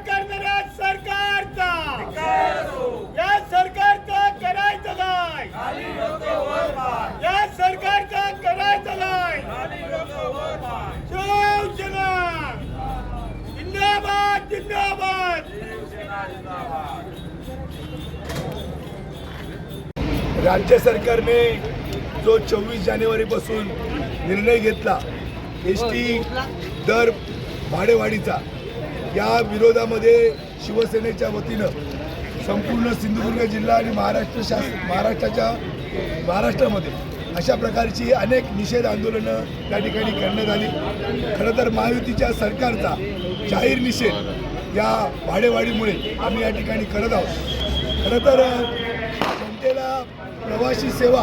करणाऱ्या सरकारचा या सरकारचा करायचं काय या सरकारचा करायचं काय शिवसेना जिंदाबाद जिंदाबाद राज्य सरकारने जो चोवीस जानेवारीपासून निर्णय घेतला एस टी दर भाडेवाढीचा या विरोधामध्ये शिवसेनेच्या वतीनं संपूर्ण सिंधुदुर्ग जिल्हा आणि महाराष्ट्र शास महाराष्ट्राच्या महाराष्ट्रामध्ये अशा प्रकारची अनेक निषेध आंदोलनं त्या ठिकाणी करण्यात आली. खरं तर महायुतीच्या सरकारचा जाहीर निषेध या भाडेवाढीमुळे आम्ही या ठिकाणी करत आहोत. खरं तर प्रवासी सेवा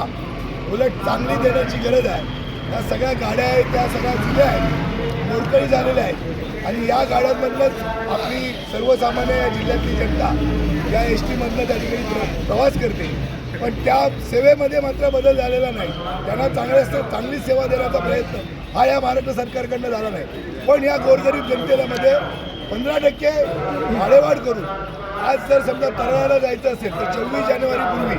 उलट चांगली देण्याची गरज आहे. या सगळ्या गाड्या आहेत त्या सगळ्या जुन्या आहेत मोडकळी झालेल्या आहेत. आणि या गाड्यांमधनंच आपली सर्वसामान्य या जिल्ह्यातली जनता या एस टीमधनं त्या ठिकाणी प्रवास करते. पण त्या सेवेमध्ये मात्र बदल झालेला नाही. त्यांना चांगल्या चांगली सेवा देण्याचा प्रयत्न हा या महाराष्ट्र सरकारकडनं झाला नाही. पण या गोरगरीब जनतेला मध्ये पंधरा टक्के भाडेवाढ करून आज जर समजा तळाला जायचं असेल तर चोवीस जानेवारीपूर्वी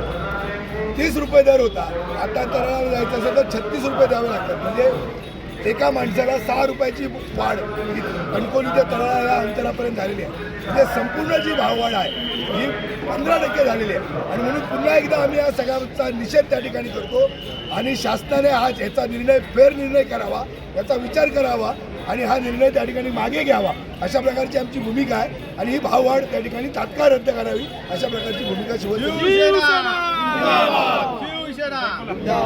तीस रुपये दर होता. आता तळाला जायचं असेल तर छत्तीस रुपये द्यावे लागतात. म्हणजे एका माणसाला सहा रुपयाची वाढ ही तळाला अंतरापर्यंत झालेली आहे. म्हणजे संपूर्ण जी भाववाढ आहे ही पंधरा टक्के झालेली आहे. आणि म्हणून पुन्हा एकदा आम्ही या सगळ्याचा निषेध त्या ठिकाणी करतो. आणि शासनाने हा याचा निर्णय फेर निर्णय करावा याचा विचार करावा आणि हा निर्णय त्या ठिकाणी मागे घ्यावा अशा प्रकारची आमची भूमिका आहे. आणि ही भाववाढ त्या ठिकाणी तात्काळ रद्द करावी अशा प्रकारची भूमिका शिवसेना! शिवसेना